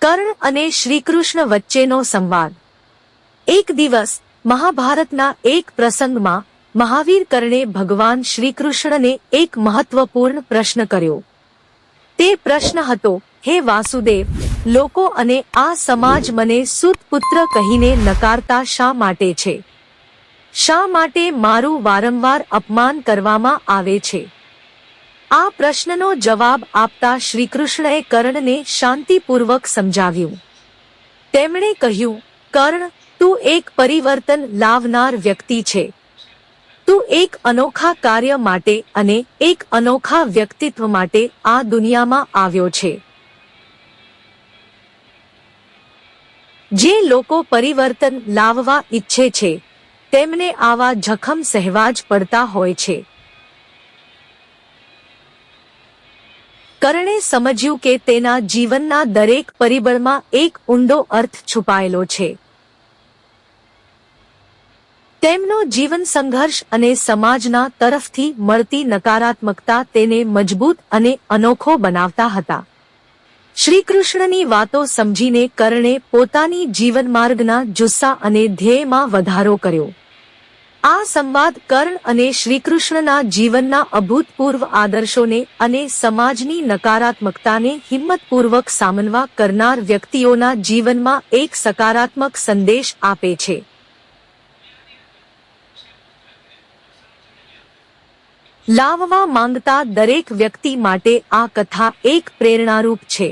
કર્ણ અને શ્રીકૃષ્ણ વચ્ચેનો સંવાદ. એક દિવસ, મહાભારતના એક પ્રસંગમાં, મહાવીર કર્ણે ભગવાન શ્રીકૃષ્ણને એક મહત્વપૂર્ણ પ્રશ્ન કર્યો. તે પ્રશ્ન હતો, હે વાસુદેવ, લોકો અને આ સમાજ મને સુતપુત્ર કહીને નકારતા શા માટે છે? શા માટે મારું વારંવાર અપમાન કરવામાં આવે છે? આ પ્રશ્નનો જવાબ આપતા શ્રીકૃષ્ણએ કર્ણને શાંતિપૂર્વક સમજાવ્યું. તેમણે કહ્યું, કર્ણ, તું એક પરિવર્તન લાવનાર વ્યક્તિ છે. તું એક અનોખા કાર્ય માટે અને એક અનોખા વ્યક્તિત્વ માટે આ દુનિયામાં આવ્યો છે. જે લોકો પરિવર્તન લાવવા ઈચ્છે છે, તેમને આવા જખમ સહેવા જ પડતા હોય છે. કરણે સમજ્યું કે તેના જીવનના દરેક પરિબળમાં એક ઊંડો અર્થ છુપાયેલો છે. તેમનો જીવન સંઘર્ષ અને સમાજના તરફથી મળતી નકારાત્મકતા તેને મજબૂત અને અનોખો બનાવતા હતા. શ્રીકૃષ્ણની વાતો સમજીને કરણે પોતાની જીવનમાર્ગના જુસ્સા અને ધ્યેયમાં વધારો કર્યો. આ સંવાદ કર્ણ અને શ્રીકૃષ્ણના જીવનના અભૂતપૂર્વ આદર્શોને અને સમાજની નકારાત્મકતાને હિંમતપૂર્વક સામનવા કરનાર વ્યક્તિઓના જીવનમાં એક સકારાત્મક સંદેશ આપે છે. લાવવા માંગતા દરેક વ્યક્તિ માટે આ કથા એક પ્રેરણારૂપ છે.